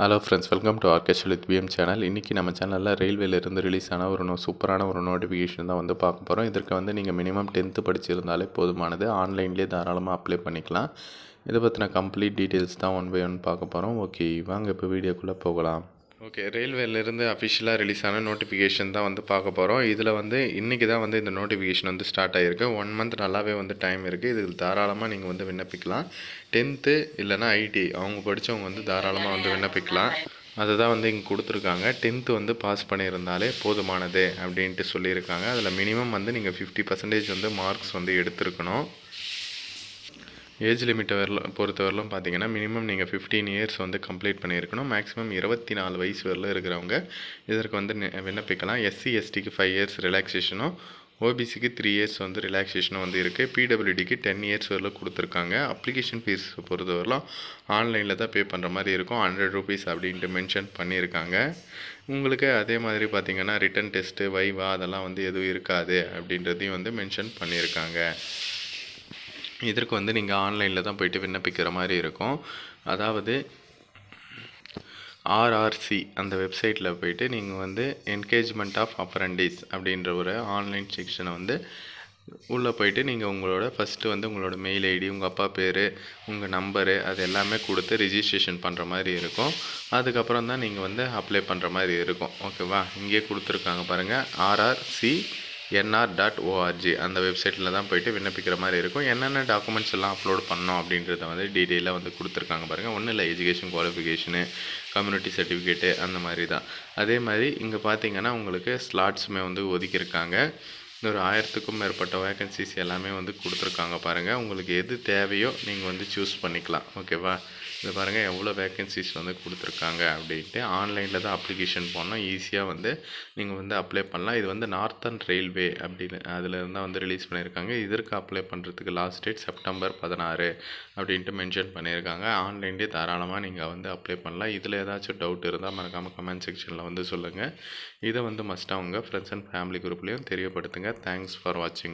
Hello friends welcome to orchestral with PM channel இன்றைக்கி நம்ம சேனலில் ரயில்வேலேருந்து ரிலீஸ் ஆன ஒரு நோ சூப்பரான ஒரு நோட்டிஃபிகேஷன் தான் வந்து பார்க்க போகிறோம் இதற்கு வந்து நீங்கள் மினிமம் டென்த்து படிச்சிருந்தாலே போதுமானது. ஆன்லைன்லேயே தாராளமாக அப்ளை பண்ணிக்கலாம். இதை பற்றின கம்ப்ளீட் டீட்டெயில்ஸ் தான் ஒன் பை ஒன் பார்க்க போகிறோம் ஓகே வாங்க இப்போ வீடியோக்குள்ளே போகலாம். ஓகே ரயில்வேலேருந்து அஃபிஷியலாக ரிலீஸ் ஆன நோட்டிஃபிகேஷன் தான் வந்து பார்க்க போகிறோம் இதில் வந்து இன்றைக்கி தான் வந்து இந்த நோட்டிஃபிகேஷன் வந்து ஸ்டார்ட் ஆகிருக்கு ஒன் மந்த் நல்லாவே வந்து டைம் இருக்குது இதில் தாராளமாக நீங்கள் வந்து விண்ணப்பிக்கலாம். டென்த்து இல்லைனா ஐடி அவங்க படித்தவங்க வந்து தாராளமாக வந்து விண்ணப்பிக்கலாம். அதை தான் வந்து இங்கே கொடுத்துருக்காங்க. டென்த்து வந்து பாஸ் பண்ணியிருந்தாலே போதுமானது அப்படின்ட்டு சொல்லியிருக்காங்க. அதில் மினிமம் வந்து நீங்கள் ஃபிஃப்டி பர்சன்டேஜ் வந்து மார்க்ஸ் வந்து எடுத்திருக்கணும். ஏஜ் லிமிட்டை வரல பொறுத்தவரையிலும் பார்த்தீங்கன்னா மினிமம் நீங்கள் ஃபிஃப்டீன் இயர்ஸ் வந்து கம்ப்ளீட் பண்ணியிருக்கணும். மேக்ஸிமம் இருபத்தி நாலு வயசு வரல இருக்கிறவங்க இதற்கு வந்து விண்ணப்பிக்கலாம். எஸ்சி எஸ்டிக்கு ஃபைவ் இயர்ஸ் ரிலாக்ஸேஷனும் ஓபிசிக்கு த்ரீ இயர்ஸ் வந்து ரிலாக்ஸேஷனும் வந்து இருக்குது பிடபிள்யூடிக்கு டென் இயர்ஸ் வரல கொடுத்துருக்காங்க. அப்ளிகேஷன் ஃபீஸ் பொறுத்தவரையிலும் ஆன்லைனில் தான் பே பண்ணுற மாதிரி இருக்கும். ஹண்ட்ரட் ருபீஸ் அப்படின்ட்டு மென்ஷன் பண்ணியிருக்காங்க. உங்களுக்கு அதே மாதிரி பார்த்தீங்கன்னா ரிட்டன் டெஸ்ட்டு வைவா அதெல்லாம் வந்து எதுவும் இருக்காது அப்படின்றதையும் வந்து மென்ஷன் பண்ணியிருக்காங்க. இதற்கு வந்து நீங்கள் ஆன்லைனில் தான் போயிட்டு விண்ணப்பிக்கிற மாதிரி இருக்கும். அதாவது ஆர்ஆர்சி அந்த வெப்சைட்டில் போயிட்டு நீங்கள் வந்து என்கேஜ்மெண்ட் ஆஃப் அப்ரண்டிஸ் அப்படின்ற ஒரு ஆன்லைன் செக்ஷனை வந்து உள்ளே போயிட்டு நீங்கள் உங்களோட ஃபஸ்ட்டு வந்து உங்களோட மெயில் ஐடி உங்கள் அப்பா பேர் உங்கள் நம்பரு அது எல்லாமே கொடுத்து ரிஜிஸ்ட்ரேஷன் பண்ணுற மாதிரி இருக்கும். அதுக்கப்புறம் தான் நீங்கள் வந்து அப்ளை பண்ணுற மாதிரி இருக்கும். ஓகேவா இங்கேயே கொடுத்துருக்காங்க பாருங்கள் ஆர்ஆர்சி என்ஆர் டாட் ஓஆர்ஜி அந்த வெப்சைட்டில் தான் போயிட்டு விண்ணப்பிக்கிற மாதிரி இருக்கும். என்னென்ன டாக்குமெண்ட்ஸ் எல்லாம் அப்லோட் பண்ணோம் அப்படின்றத வந்து டீட்டெயிலாக வந்து கொடுத்துருக்காங்க பாருங்கள் ஒன்றும் இல்லை எஜுகேஷன் குவாலிஃபிகேஷனு கம்யூனிட்டி சர்டிஃபிகேட்டு அந்த மாதிரி தான். அதே மாதிரி இங்கே பார்த்தீங்கன்னா உங்களுக்கு ஸ்லாட்ஸுமே வந்து ஒதுக்கியிருக்காங்க. ஒரு ஆயிரத்துக்கும் மேற்பட்ட வேக்கன்சிஸ் எல்லாமே வந்து கொடுத்துருக்காங்க பாருங்கள் உங்களுக்கு எது தேவையோ நீங்கள் வந்து சூஸ் பண்ணிக்கலாம். ஓகேவா இது பாருங்கள் எவ்வளோ வேக்கன்சிஸ் வந்து கொடுத்துருக்காங்க அப்படின்ட்டு ஆன்லைனில் தான் அப்ளிகேஷன் போடணும். ஈஸியாக வந்து நீங்கள் வந்து அப்ளை பண்ணலாம். இது வந்து நார்த்தன் ரயில்வே அப்படின்னு அதில் இருந்தால் வந்து ரிலீஸ் பண்ணியிருக்காங்க இதற்கு அப்ளை பண்ணுறதுக்கு லாஸ்ட் டேட் செப்டம்பர் பதினாறு அப்படின்ட்டு மென்ஷன் பண்ணியிருக்காங்க ஆன்லைன்லேயே தாராளமாக நீங்கள் வந்து அப்ளை பண்ணலாம். இதில் ஏதாச்சும் டவுட் இருந்தால் மறக்காமல் கமெண்ட் செக்ஷனில் வந்து சொல்லுங்கள் இதை வந்து மஸ்ட்டாக உங்கள் ஃப்ரெண்ட்ஸ் அண்ட் ஃபேமிலி குரூப்லேயும் தெரியப்படுத்துங்க. தேங்க்ஸ் ஃபார் வாட்சிங்